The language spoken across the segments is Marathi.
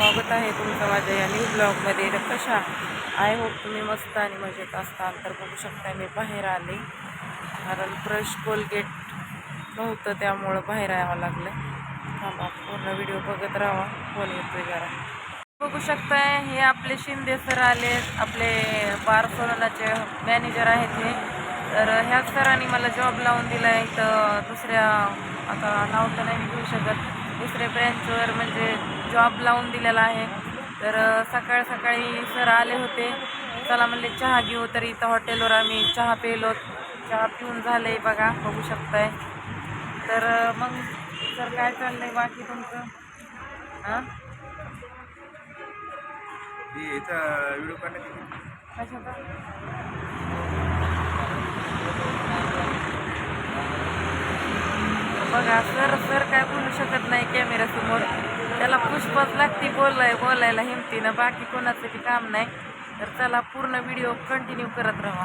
स्वागत आहे तुमचं माझ्या या न्यू ब्लॉगमध्ये तर कशा? आय होप तुम्ही मस्त आणि मजेत असताल. तर बघू शकता मी बाहेर आले. कारण ब्रश कोलगेट नव्हतं त्यामुळं बाहेर यावं लागलं. थांबा पूर्ण व्हिडिओ बघत राहा. फोन येतोय जरा. बघू शकताय हे आपले शिंदे सर आले आपले बार्सोलोनाचे मॅनेजर आहेत हे. तर ह्याच सरांनी मला जॉब लावून दिला आहे तर दुसऱ्या आता नाव तर नाही घेऊ शकत. दुसऱ्या ब्रँचवर म्हणजे जॉब लावून दिलेला आहे. तर सकाळ सकाळी सर आले होते. चला म्हणले चहा घेऊ तर इथं हॉटेलवर आम्ही चहा पिलो. चहा पिऊन झाले बघा बघू शकताय. तर मग सर काय चाललंय बाकी तुमचं? हां व्हिडिओ. कशाचा? बघा सर सर काय बोलू शकत नाही कॅमेऱ्यासमोर त्याला पुष्पच लागते बोलाय बोलायला हिमतीनं. बाकी कोणाचं काम नाही. तर चला पूर्ण व्हिडिओ कंटिन्यू करत राहा.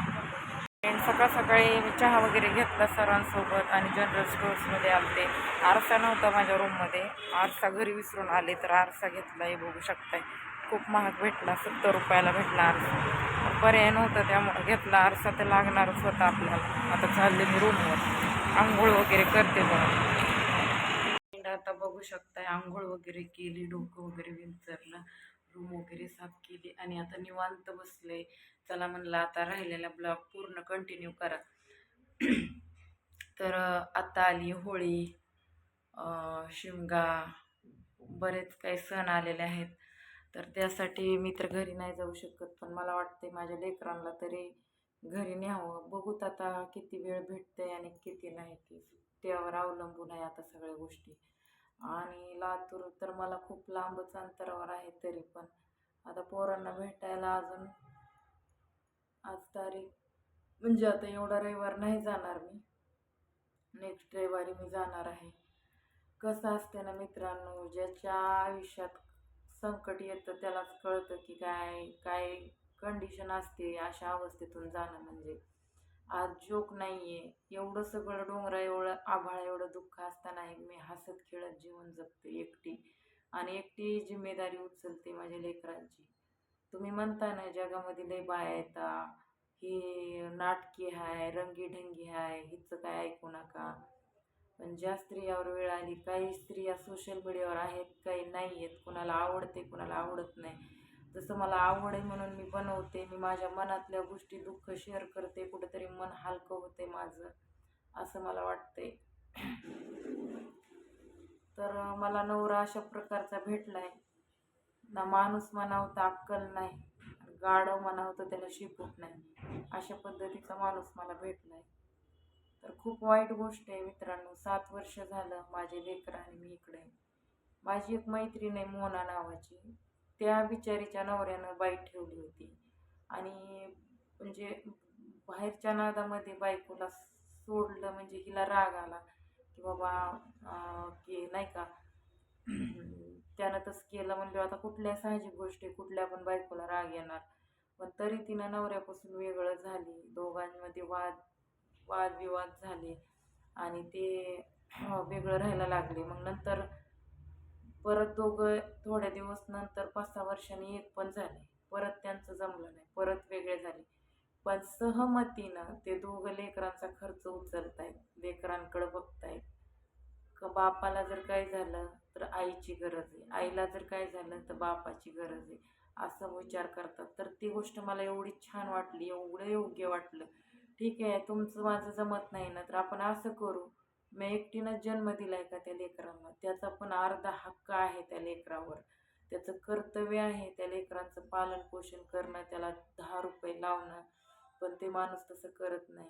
आणि सकाळ सकाळी मी चहा वगैरे घेतला सरांसोबत आणि जनरल स्टोर्समध्ये आलते. आरसा नव्हता माझ्या रूममध्ये आरसा घरी विसरून आले तर आरसा घेतला हे बघू शकताय. खूप महाग भेटला सत्तर रुपयाला भेटला आरसा. पर्याय नव्हता त्यामुळे घेतला आरसा तर लागणारच होता आपल्याला. आता चालले मी रूमवर आंघोळ वगैरे करते बघा. आता बघू शकताय आंघोळ वगैरे केली डोकं वगैरे विंचरलं रूम वगैरे साफ केली आणि आता निवांत बसले. चला म्हणलं आता राहिलेला ब्लॉग पूर्ण कंटिन्यू करा. तर आता आली होळी शिमगा बरेच काही सण आलेले आहेत. तर त्यासाठी मी तर घरी नाही जाऊ शकत पण मला वाटते माझ्या लेकरांना तरी घरी न्यावं. बघूत आता किती वेळ भेटते आणि किती नाही की त्यावर अवलंबून आहे आता सगळ्या गोष्टी. आणि लातूर तर मला खूप लांबच अंतरावर आहे तरी पण. आता पोरांना भेटायला अजून आज तारीख म्हणजे आता एवढा रविवार नाही जाणार मी. नेक्स्ट रविवारी मी जाणार आहे. कसं असते ना मित्रांनो ज्याच्या आयुष्यात संकट येतं त्यालाच कळतं की काय काय कंडिशन असते अशा अवस्थेतून जाणं म्हणजे. आज जोक नाही आहे एवढं सगळं डोंगरा एवढं आभाळ एवढं दुःख असतानाही मी हसत खेळत जीवन जगते एकटी. आणि एकटी जिम्मेदारी उचलते माझ्या लेकरांची. तुम्ही म्हणता ना जगामध्ये लय बाया येता ही नाटकी आहे रंगीढंगी आहे हिचं काय ऐकू नका. पण ज्या स्त्रियावर वेळ आली काही स्त्रिया सोशल मीडियावर आहेत काही नाही आहेत कुणाला आवडते कुणाला आवडत नाही. जसं मला आवड आहे म्हणून मी बनवते. मी माझ्या मनातल्या गोष्टी दुःख शेअर करते. कुठेतरी मन हलकं होते माझं असं मला वाटते तर मला नवरा अशा प्रकारचा भेटलाय. ना माणूस म्हणावं तर अक्कल नाही. गाडं म्हणावं तर त्याला शिकूट नाही. अशा पद्धतीचा माणूस मला भेटलाय. तर खूप वाईट गोष्ट आहे मित्रांनो. सात वर्ष झालं माझे लेकर आणि मी इकडे माझी एक मैत्रीण आहे मोना नावाची. त्या बिचारीच्या नवऱ्यानं बाईक ठेवली होती. आणि म्हणजे बाहेरच्या नादामध्ये बायकोला सोडलं म्हणजे हिला राग आला की बाबा की नाही का त्यानं तसं केलं म्हणजे आता कुठल्या साहजिक गोष्टी कुठल्या पण बायकोला राग येणार. पण तरी तिनं नवऱ्यापासून वेगळं झाली. दोघांमध्ये वाद वादविवाद झाले. आणि ते वेगळं राहायला लागले. मग नंतर परत दोघं थोड्या दिवस नंतर पाच सहा वर्षांनी एक पण झाले. परत त्यांचं जमलं नाही. परत वेगळे झाले. पण सहमतीनं ते दोघं लेकरांचा खर्च उचलतायत. लेकरांकडं बघतायत. का बापाला जर काय झालं तर आईची गरज आहे. आईला जर काय झालं तर बापाची गरज आहे. असं विचार करतात. तर ती गोष्ट मला एवढी छान वाटली एवढं योग्य वाटलं. ठीक आहे तुमचं माझं जमत नाही ना तर आपण असं करू. मी एकटीनंच जन्म दिला आहे का त्या लेकरांना? त्याचा पण अर्धा हक्क आहे त्या लेकरावर. त्याचं कर्तव्य आहे त्या लेकरांचं पालन पोषण करणं त्याला दहा रुपये लावणं पण ते माणूस तसं करत नाही.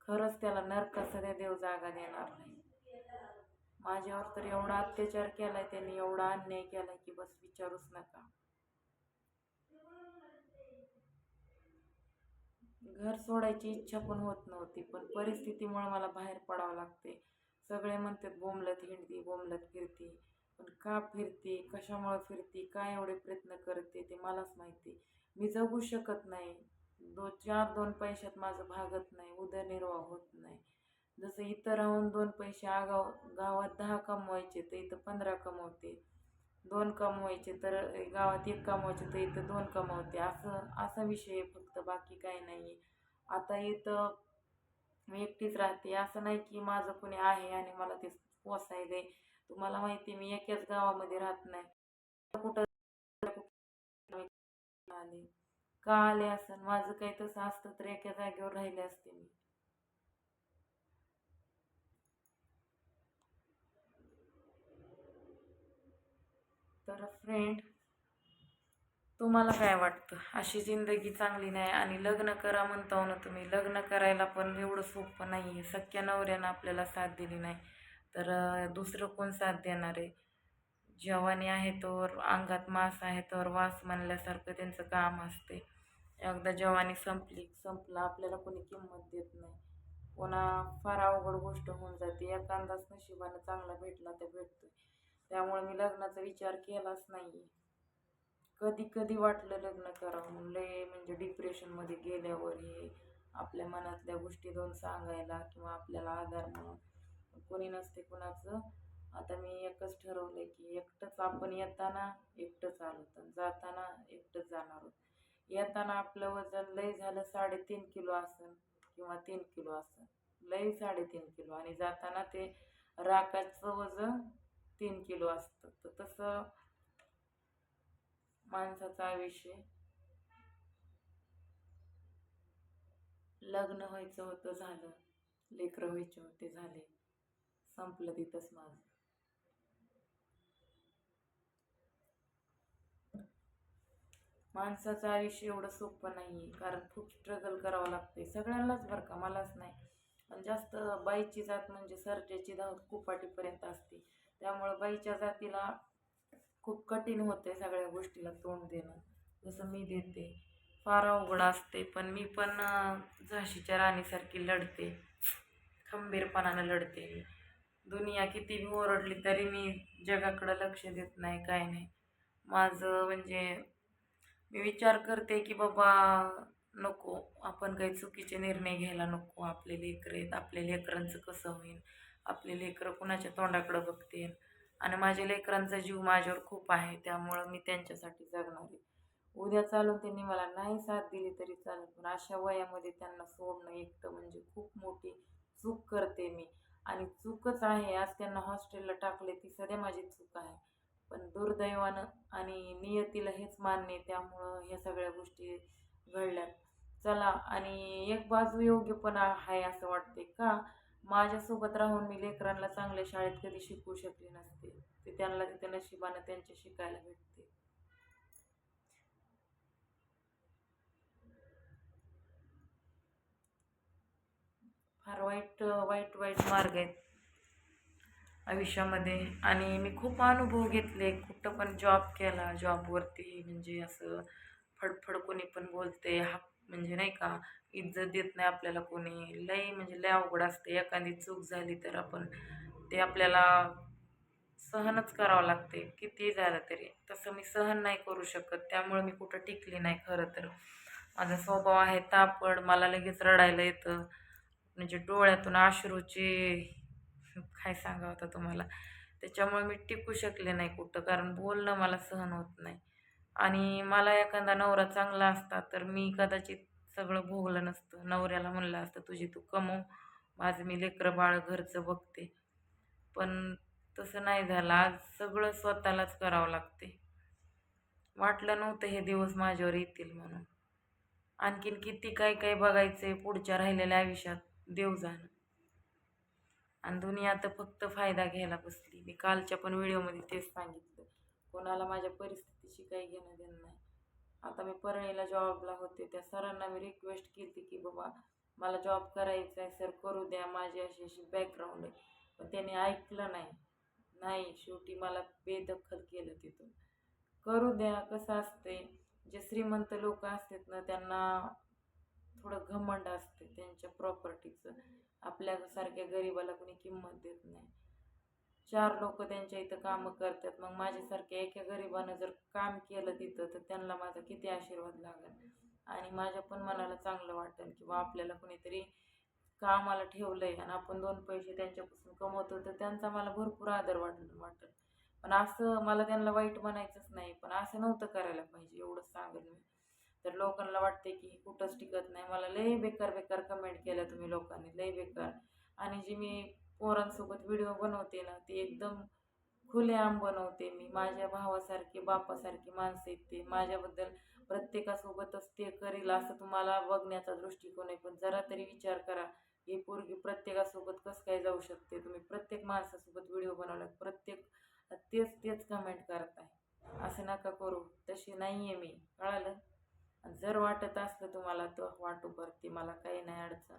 खरंच त्याला नरका देव जागा देणार नाही. माझ्यावर तर एवढा अत्याचार केला आहे त्यांनी एवढा अन्याय केला की बस विचारूच नका. घर सोडायची इच्छा पण होत नव्हती पण परिस्थितीमुळे मला बाहेर पडावं लागते. सगळे म्हणतात बोंबलत हिंडती बोंबलत फिरती. पण का फिरते? कशामुळे फिरते? काय एवढे प्रयत्न करते ते मलाच माहिती. मी जगू शकत नाही. दो चार दोन पैशात माझं भागत नाही. उदरनिर्वाह होत नाही. जसं इथं राहून दोन पैसे आगाव गावात दहा कमवायचे तर इथं पंधरा कमवते. दोन कमवायचे तर गावात एक कमवायचे तर इथं दोन कमवते. असं असा विषय आहे फक्त बाकी काही नाही आहे आता इथं मी एकटीच राहते. असं नाही की माझं कुणी आहे आणि मला ते पोसायला आहे. तुम्हाला माहिती आहे मी एकाच गावामध्ये राहत नाही. कुठं आले? का आले असं माझं काही तसं असतं तर एका जागेवर राहिले असते मी. तर फ्रेंड तुम्हाला काय वाटतं? अशी जिंदगी चांगली नाही आणि लग्न करा म्हणता हो ना तुम्ही. लग्न करायला पण एवढं सोपं नाही आहे सख्या नवऱ्यानं आपल्याला साथ दिली नाही. तर दुसरं कोण साथ देणार आहे? जवानी आहे तर अंगात मांस आहे तर वास म्हणल्यासारखं त्यांचं काम असते. एकदा जवानी संपली संपला आपल्याला कोणी किंमत देत नाही. पुन्हा फार अवघड गोष्ट होऊन जाते. एखादाच नशिबानं चांगला भेटला तर भेटतो त्यामुळे मी लग्नाचा विचार केलाच नाही. कधी कधी वाटलं लग्न करावं लय म्हणजे डिप्रेशनमध्ये गेल्यावर हे आपल्या मनातल्या गोष्टी दोन सांगायला किंवा आपल्याला आधार म्हणून. कोणी नसते कुणाचं. आता मी एकच ठरवलं की एकटंच आपण येताना एकटंच आलो तर जाताना एकटंच जाणार आहोत. येताना आपलं वजन लय झालं साडेतीन किलो असेल किंवा तीन किलो असेल लय साडेतीन किलो आणि जाताना ते राखाचं वजन तीन किलो असतं. तर तसं माणसाचं आयुष्य लग्न व्हायचं होतं झालं. लेकरं व्हायचे होते झाले. संपलं तिथंच माझं. माणसाचं आयुष्य एवढं सोपं नाही आहे कारण खूप स्ट्रगल करावं लागते सगळ्यांनाच बरं का? मलाच नाही. पण जास्त बाईची जात म्हणजे सर्जाची धाव कुपाटीपर्यंत असते. त्यामुळं बाईच्या जातीला खूप कठीण होते सगळ्या गोष्टीला तोंड देणं. जसं मी देते फार अवघड असते पण मी पण झाशीच्या राणीसारखी लढते. खंबीरपणानं लढते मी. दुनिया किती बी ओरडली तरी मी जगाकडं लक्ष देत नाही काय नाही. माझं म्हणजे मी विचार करते की बाबा नको आपण काही चुकीचे निर्णय घ्यायला नको. आपले लेकर आहेत आपल्या लेकरांचं कसं होईल आपले लेकरं कुणाच्या तोंडाकडं बघतील? आणि माझ्या लेकरांचा जीव माझ्यावर खूप आहे त्यामुळं मी त्यांच्यासाठी जगणार आहे. उद्या चालून त्यांनी मला नाही साथ दिली तरी चालेल पण अशा वयामध्ये त्यांना सोडणं एकटं म्हणजे खूप मोठी चूक करते मी. आणि चूकच आहे आज त्यांना हॉस्टेलला टाकले ती सध्या माझी चूक आहे. पण दुर्दैवानं आणि नियतीला हेच मान्य त्यामुळं ह्या सगळ्या गोष्टी घडल्यात. चला आणि एक बाजू योग्य पण आहे असं वाटते का? माझ्यासोबत राहून मी लेकरांना चांगल्या शाळेत कधी शिकवू शकले नसते. ते त्यांना तिथे नशिबानं त्यांच्या शिकायला भेटते. फार वाईट वाईट वाईट मार्ग आहेत आयुष्यामध्ये. आणि मी खूप अनुभव घेतले. कुठं पण जॉब केला जॉबवरती म्हणजे असं फडफड कोणी पण बोलते हा म्हणजे नाही का इज्जत देत नाही आपल्याला कोणी. लई म्हणजे लय अवघड असते. एखादी चूक झाली तर आपण ते आपल्याला सहनच करावं लागते. किती झालं तरी. तसं मी सहन नाही करू शकत. त्यामुळे मी कुठं टिकली नाही खरं तर. माझा स्वभाव आहे तापड मला लगेच रडायला येतं. म्हणजे डोळ्यातून आश्रूची काय सांगावं होता तुम्हाला. त्याच्यामुळे मी टिकू शकले नाही कुठं. कारण बोलणं मला सहन होत नाही. आणि मला एखादा नवरा चांगला असता तर मी कदाचित सगळं भोगलं नसतं. नवऱ्याला म्हणलं असतं तुझी तू कमव माझं मी लेकरं बाळ घरचं बघते. पण तसं नाही झालं. आज सगळं स्वतःलाच करावं लागते. वाटलं नव्हतं हे दिवस माझ्यावर येतील म्हणून. आणखीन किती काय काय आहे पुढच्या राहिलेल्या आयुष्यात देव जाणं. आणि दुनिया तर फक्त फायदा घ्यायला बसली. मी कालच्या पण व्हिडिओमध्ये तेच सांगितलं. कोणाला माझ्या परिस्थितीशी काही घेणं देणं नाही. आता मी परळीला जॉबला होते त्या सरांना मी रिक्वेस्ट केली की बाबा मला जॉब करायचा आहे सर करू द्या माझी अशी अशी बॅकग्राऊंड आहे. पण त्याने ऐकलं नाही. नाही शेवटी मला बेदखल केलं तिथून. करू द्या कसं असते जे श्रीमंत लोक असतात ना त्यांना थोडं घमंड असते त्यांच्या प्रॉपर्टीचं आपल्यासारख्या गरिबाला कोणी किंमत देत नाही. चार लोक त्यांच्या इथं कामं करतात. मग माझ्यासारख्या एका गरिबानं जर काम केलं तिथं तर त्यांना माझा किती आशीर्वाद लागेल? आणि माझ्या पण मनाला चांगलं वाटेल किंवा आपल्याला कोणीतरी कामाला ठेवलं आहे आणि आपण दोन पैसे त्यांच्यापासून कमवतो तर त्यांचा मला भरपूर आदर वाट वाटेल. पण असं मला त्यांना वाईट म्हणायचंच नाही पण असं नव्हतं करायला पाहिजे एवढंच सांगेल मी. तर लोकांना वाटते की कुठंच टिकत नाही. मला लय बेकार बेकार कमेंट केल्या तुम्ही लोकांनी लय बेकार. आणि जी मी पोरांसोबत व्हिडिओ बनवते ना ते एकदम खुलेआम बनवते मी. माझ्या भावासारखे बापासारखी माणसं आहेत ते. माझ्याबद्दल प्रत्येकासोबतच ते करील असं तुम्हाला बघण्याचा दृष्टिकोन आहे. पण जरा तरी विचार करा. ही पोरगी प्रत्येकासोबत कसं काय जाऊ शकते? तुम्ही प्रत्येक माणसासोबत व्हिडिओ बनवला प्रत्येक तेच तेच कमेंट करताय. असं नका करू. तशी नाही आहे मी. कळालं? जर वाटत असलं तुम्हाला तर वाटू करते मला काही नाही अडचण.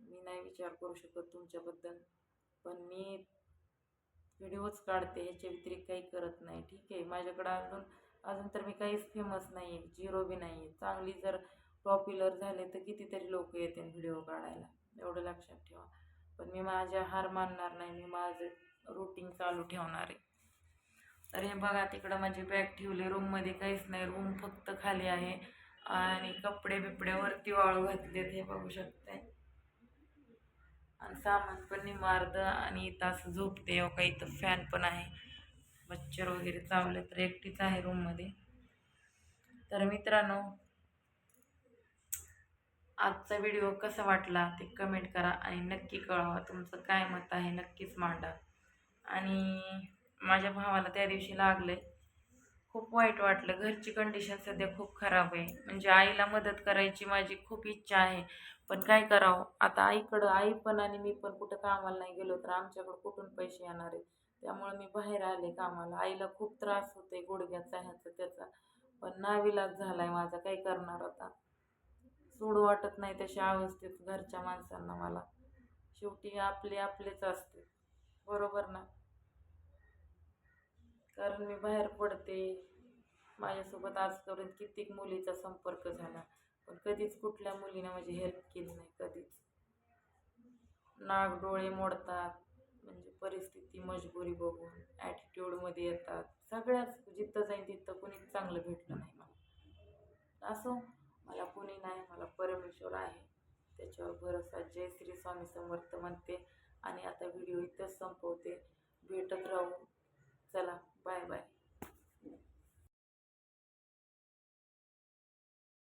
मी नाही विचार करू शकत तुमच्याबद्दल. पण मी व्हिडिओच काढते ह्याच्या व्यतिरिक्त काही करत नाही. ठीक आहे? माझ्याकडं अजून अजून तर मी काहीच फेमस नाही आहे झिरो बी नाही आहे चांगली जर पॉप्युलर झाले तर कितीतरी लोक येते व्हिडिओ काढायला. एवढं लक्षात ठेवा. पण मी माझ्या हार मानणार नाही. मी माझं रुटीन चालू ठेवणार आहे. तर हे बघा तिकडं माझी बॅग ठेवली. रूममध्ये काहीच नाही. रूम फक्त खाली आहे. आणि कपडे बिपडे वरती वाळू घातलेत. हे बघू शकते आणि सामान पण निमार्द आणि इथं असं झोपते हो काही इथं फॅन पण आहे. मच्छर वगैरे चावले तर एकटीच आहे रूममध्ये तर मित्रांनो आजचा व्हिडिओ कसा वाटला ते कमेंट करा आणि नक्की कळवा तुमचं काय मत आहे नक्कीच मांडा. आणि माझ्या भावाला त्या दिवशी लागलं आहे खूप वाईट वाटलं. घरची कंडिशन सध्या खूप खराब आहे. म्हणजे आईला मदत करायची माझी खूप इच्छा आहे. पण काय करावं? आता आईकडं आई पण आणि मी पण कुठं कामाला नाही गेलो तर आमच्याकडं कुठून पैसे येणार आहेत? त्यामुळे मी बाहेर आले कामाला. आईला खूप त्रास होते गुडघ्याचा ह्याचा त्याचा. पण नाविलाज झाला आहे माझा. काय करणार आता? सोडू वाटत नाही तशा अवस्थेत घरच्या माणसांना मला. शेवटी आपले आपलेच असते. बरोबर ना? कारण मी बाहेर पडते. माझ्यासोबत आजपर्यंत कित्येक मुलीचा संपर्क झाला. पण कधीच कुठल्या मुलीने माझी हेल्प केली नाही कधीच. नाक डोळे मोडतात म्हणजे परिस्थिती मजबुरी बघून ॲटिट्यूडमध्ये येतात. सगळ्याच जिथं जाईन तिथं कुणीच चांगलं भेटलं नाही मला. असो मला कुणी नाही मला परमेश्वर आहे. त्याच्यावर भरोसा. जय श्री स्वामी समर्थ म्हणते. आणि आता व्हिडिओ इथंच संपवते. भेटत राहू. चला बाय बाय